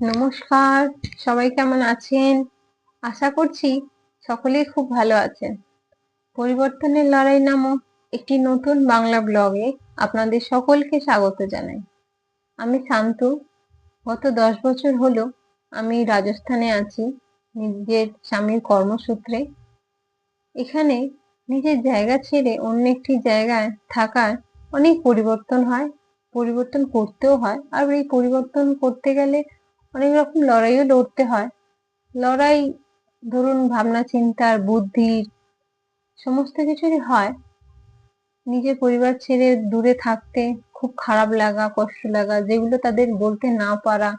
নমস্কার, সবাই কেমন আছেন? আশা করছি সকলেই খুব ভালো আছেন। পরিবর্তনের লড়াই নামক একটি নতুন বাংলা ব্লগে আপনাদের সকলকে স্বাগত জানাই। আমি শান্তু। গত দশ বছর হলো আমি রাজস্থানে আছি, নিজের স্বামীর কর্মসূত্রে। এখানে নিজের জায়গা ছেড়ে অন্য একটি জায়গায় থাকার অনেক পরিবর্তন হয়, পরিবর্তন করতেও হয়। আর এই পরিবর্তন করতে গেলে অনেক রকম লড়াইও লড়তে হয়। লড়াই, ধরুন, ভাবনা চিন্তার বুদ্ধির সমস্ত কিছুরই হয়। নিজের পরিবার ছেড়ে দূরে থাকতে খুব খারাপ লাগা, কষ্ট লাগা, যেগুলো তাদের বলতে না পারা।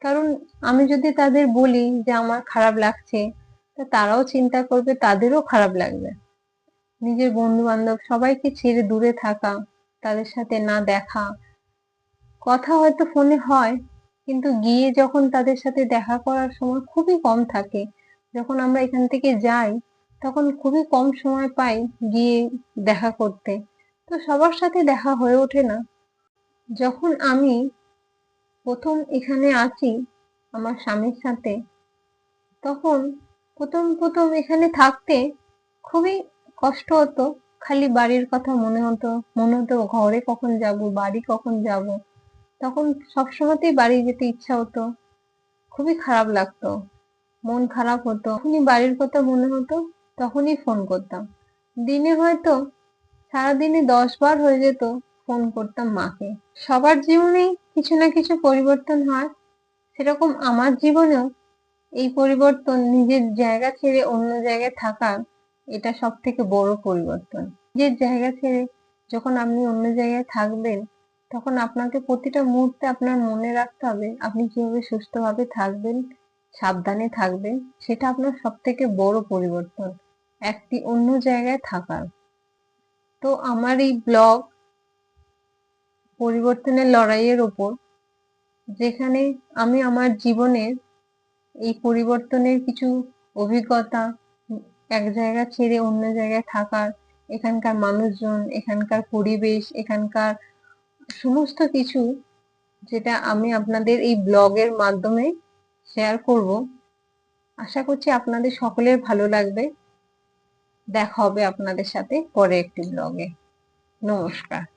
কারণ আমি যদি তাদের বলি যে আমার খারাপ লাগছে, তা তারাও চিন্তা করবে তাদেরও খারাপ লাগবে। নিজের বন্ধু বান্ধব সবাইকে ছেড়ে দূরে থাকা, তাদের সাথে না দেখা। কথা হয়তো ফোনে হয় কিন্তু গিয়ে যখন তাদের সাথে দেখা করার সময় খুবই কম থাকে। যখন আমরা এখান থেকে যাই, তখন খুবই কম সময় পাই গিয়ে দেখা করতে। তো সবার সাথে দেখা হয়ে ওঠে না। যখন আমি প্রথম এখানে আছি আমার স্বামীর সাথে, তখন প্রথম প্রথম এখানে থাকতে খুবই কষ্ট হতো। খালি বাড়ির কথা মনে হতো মনে হতো ঘরে কখন যাব, বাড়ি কখন যাব। তখন সবসময়তেই বাড়ি যেতে ইচ্ছা হতো। খুবই খারাপ লাগতো। মন খারাপ হতো। যখনই বাড়ির কথা মনে হতো, তখনই ফোন করতাম। দিনে হয়তো সারাদিনে দশ বার হয়ে যেত ফোন করতাম মাকে। সবার জীবনেই কিছু না কিছু পরিবর্তন হয়। সেরকম আমার জীবনেও এই পরিবর্তন, নিজের জায়গা ছেড়ে অন্য জায়গায় থাকা, এটা সব থেকে বড় পরিবর্তন। নিজের জায়গা ছেড়ে যখন আপনি অন্য জায়গায় থাকবেন তখন আপনাকে প্রতিটা মুহূর্তে আপনার মনে রাখতে হবে, আপনি কীভাবে সুস্থভাবে থাকবেন, সাবধানে থাকবেন, সেটা আপনার সব থেকে বড় পরিবর্তন, একটি অন্য জায়গায় থাকার। তো আমার এই ব্লগ পরিবর্তনের লড়াইয়ের ওপর, যেখানে আমি আমার জীবনের এই পরিবর্তনের কিছু অভিজ্ঞতা, এক জায়গা ছেড়ে অন্য জায়গায় থাকার, এখানকার মানুষজন, এখানকার পরিবেশ, এখানকার সমস্ত কিছু যেটা আমি আপনাদের এই ব্লগের মাধ্যমে শেয়ার করব, আশা করছি আপনাদের সকলের ভালো লাগবে। দেখা হবে আপনাদের সাথে পরে একটি ব্লগে। নমস্কার।